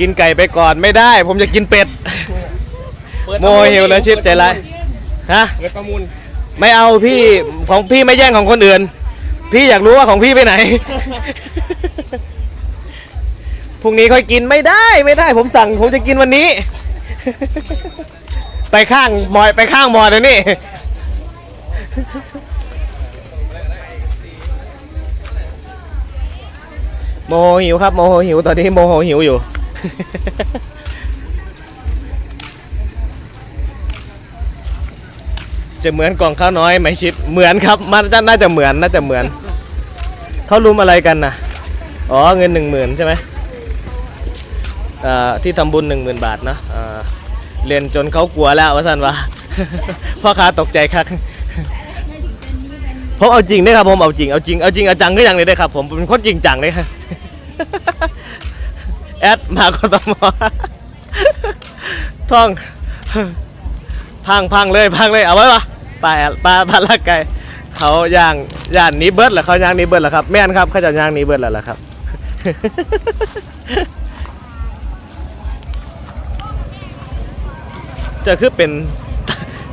กินไก่ไปก่อนไม่ได้ ผมจะกินเป็ด โมหิวนะชิดใจร้ายฮะเงินประมูลไม่เอาพี่ของพี่ไม่แย่งของคนอื่น พี่อยากรู้ว่าของพี่ไปไหน พรุ่งนี้ค่อยกินไม่ได้ไม่ได้ ผมสั่งผมจะกินวันนี้ ไปข้างมอยไปข้างมอเดี๋ยวนี้โมโหหิวครับโมโหหิวตอนนี้โมโหหิวอยู่ จะเหมือนกล่องข้าวน้อยไหมชิด เหมือนครับ มันน่าจะเหมือนน่าจะเหมือน เขารุมอะไรกันนะอ๋อเงินหนึ่งหมื่นใช่ไหมที่ทำบุญหนึ่งหมื่นบาทเนอะเรียนจนเขากลัวแล้วว่าสันว่าพ่อค้าตกใจครับผมเอาจริงได้ครับผมเอาจริงเอาจริงเอาจริงเอาจังก็ยังเลยได้ครับ ผมเป็นคนจริงจังเลยครับ แอดมากตมท่อง พังพังเลยพังเลยเอาไว้ปะปลาปลาปลาละไก่เขาย่างย่านนี้เบิร์ดเหรอเขาย่างนี้เบิร์ดเหรอครับแม่นครับเขาจะย่างนี้เบิร์ดแล้วล่ะครับจะคือเป็น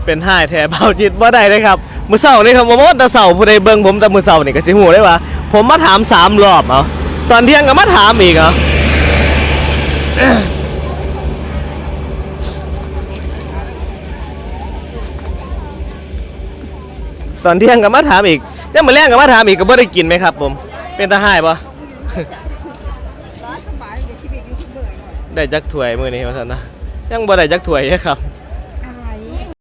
เป็นห้ายแถเบาจิตว่าได้เลยครับมือเสาร์นี่ครับผมว่าแต่เสาร์ผู้ใดเบิ่งผมแต่มือเสาร์นี่ก็สิหูได้ว่าผมมาถามสามรอบเอาตอนเที่ยงก็มาถามอีกเหรอ ตอนเที่ยงก็มาถามอีกยังมาแรงก็มาถามอีกก็บ่ได้กินไหมครับ ผม เป็นตาหายปะได้จักถ้วยมื้อนี้ว่าสั่นนะยังบ่ได้จักถ้วยเลยครับ